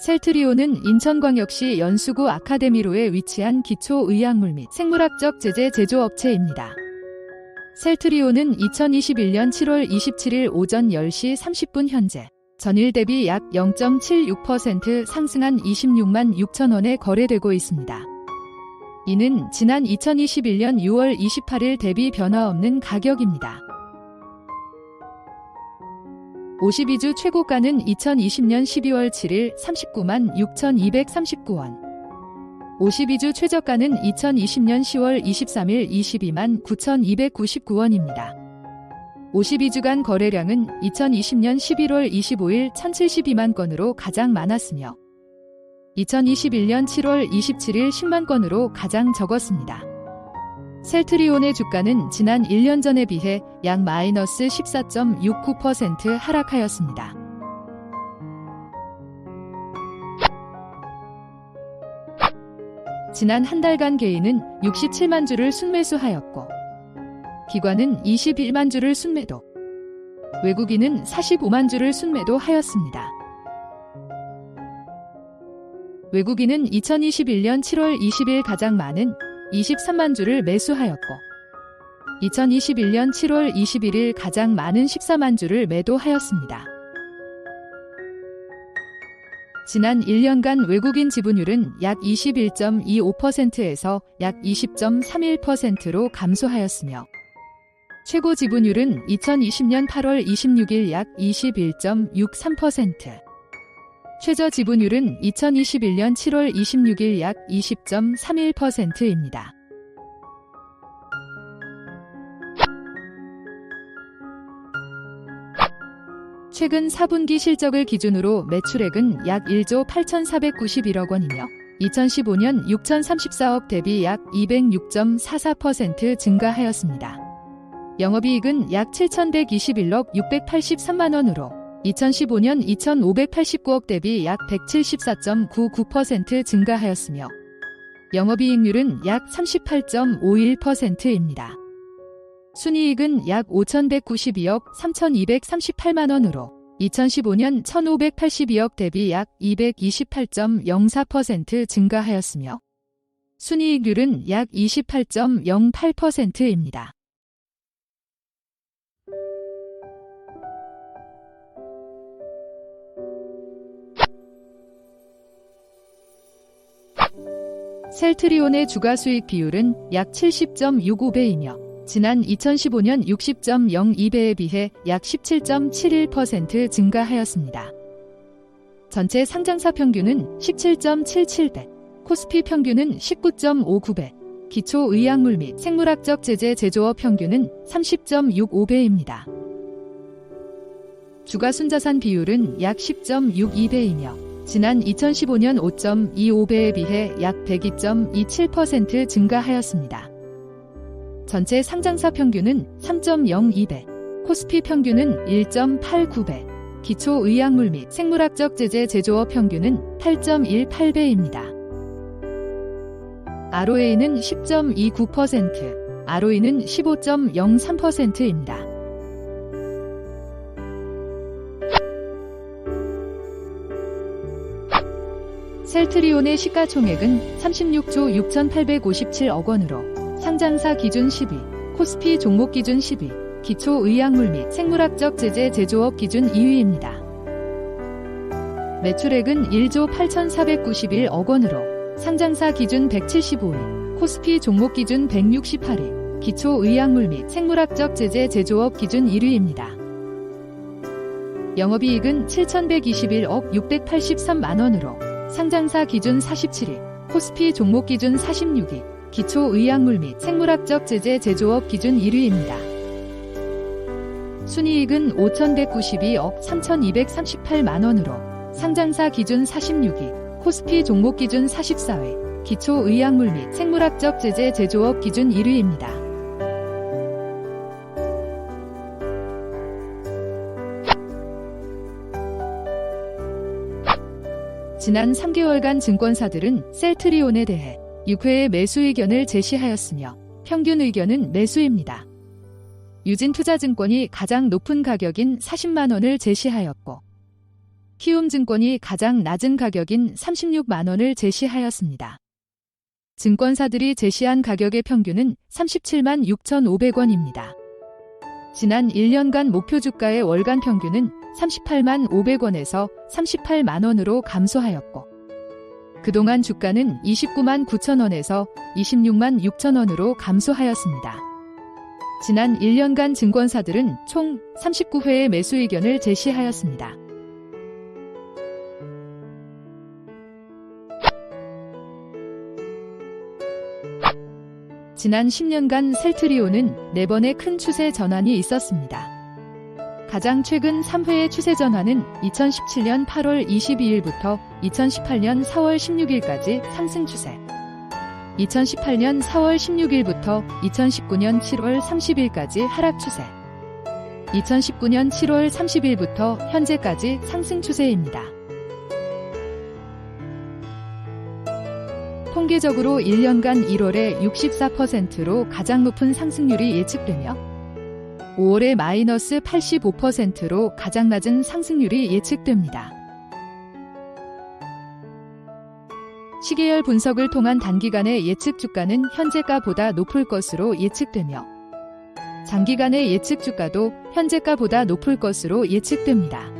셀트리온은 인천광역시 연수구 아카데미로에 위치한 기초의약물 및 생물학적 제재 제조업체입니다. 셀트리온은 2021년 7월 27일 오전 10시 30분 현재 전일 대비 약 0.76% 상승한 26만 6천 원에 거래되고 있습니다. 이는 지난 2021년 6월 28일 대비 변화 없는 가격입니다. 52주 최고가는 2020년 12월 7일 39만 6,239원. 52주 최저가는 2020년 10월 23일 22만 9,299원입니다. 52주간 거래량은 2020년 11월 25일 1,072만 건으로 가장 많았으며 2021년 7월 27일 10만 건으로 가장 적었습니다. 셀트리온의 주가는 지난 1년 전에 비해 약 마이너스 14.69% 하락하였습니다. 지난 한 달간 개인은 67만 주를 순매수하였고 기관은 21만 주를 순매도 외국인은 45만 주를 순매도하였습니다. 외국인은 2021년 7월 20일 가장 많은 23만 주를 매수하였고 2021년 7월 21일 가장 많은 14만 주를 매도하였습니다. 지난 1년간 외국인 지분율은 약 21.25%에서 약 20.31%로 감소하였으며 최고 지분율은 2020년 8월 26일 약 21.63%, 최저 지분율은 2021년 7월 26일 약 20.31%입니다. 최근 4분기 실적을 기준으로 매출액은 약 1조 8,491억 원이며 2015년 6,034억 대비 약 206.44% 증가하였습니다. 영업이익은 약 7,121억 683만 원으로 2015년 2,589억 대비 약 174.99% 증가하였으며 영업이익률은 약 38.51%입니다. 순이익은 약 5,192억 3,238만 원으로 2015년 1,582억 대비 약 228.04% 증가하였으며 순이익률은 약 28.08%입니다. 셀트리온의 주가 수익 비율은 약 70.65배이며 지난 2015년 60.02배에 비해 약 17.71% 증가하였습니다. 전체 상장사 평균은 17.77배, 코스피 평균은 19.59배, 기초의약물 및 생물학적 제재 제조업 평균은 30.65배입니다. 주가 순자산 비율은 약 10.62배이며 지난 2015년 5.25배에 비해 약 102.27% 증가하였습니다. 전체 상장사 평균은 3.02배, 코스피 평균은 1.89배, 기초의약물 및 생물학적 제재 제조업 평균은 8.18배입니다. ROA는 10.29%, ROE는 15.03%입니다. 셀트리온의 시가총액은 36조 6,857억 원으로 상장사 기준 10위, 코스피 종목 기준 10위, 기초의약물 및 생물학적 제재 제조업 기준 2위입니다. 매출액은 1조 8,491억 원으로 상장사 기준 175위, 코스피 종목 기준 168위, 기초의약물 및 생물학적 제재 제조업 기준 1위입니다. 영업이익은 7,121억 683만 원으로 상장사 기준 47위, 코스피 종목 기준 46위, 기초의약물 및 생물학적 제재 제조업 기준 1위입니다. 순이익은 5,192억 3,238만 원으로 상장사 기준 46위, 코스피 종목 기준 44위, 기초의약물 및 생물학적 제재 제조업 기준 1위입니다. 지난 3개월간 증권사들은 셀트리온에 대해 6회의 매수 의견을 제시하였으며 평균 의견은 매수입니다. 유진투자증권이 가장 높은 가격인 40만 원을 제시하였고 키움증권이 가장 낮은 가격인 36만 원을 제시하였습니다. 증권사들이 제시한 가격의 평균은 37만 6,500원입니다. 지난 1년간 목표 주가의 월간 평균은 38만 500원에서 38만 원으로 감소하였고, 그동안 주가는 29만 9천 원에서 26만 6천 원으로 감소하였습니다. 지난 1년간 증권사들은 총 39회의 매수 의견을 제시하였습니다. 지난 10년간 셀트리온은 4번의 큰 추세 전환이 있었습니다. 가장 최근 3회의 추세 전환은 2017년 8월 22일부터 2018년 4월 16일까지 상승 추세. 2018년 4월 16일부터 2019년 7월 30일까지 하락 추세. 2019년 7월 30일부터 현재까지 상승 추세입니다. 통계적으로 1년간 1월에 64%로 가장 높은 상승률이 예측되며 5월에 마이너스 85%로 가장 낮은 상승률이 예측됩니다. 시계열 분석을 통한 단기간의 예측 주가는 현재가보다 높을 것으로 예측되며 장기간의 예측 주가도 현재가보다 높을 것으로 예측됩니다.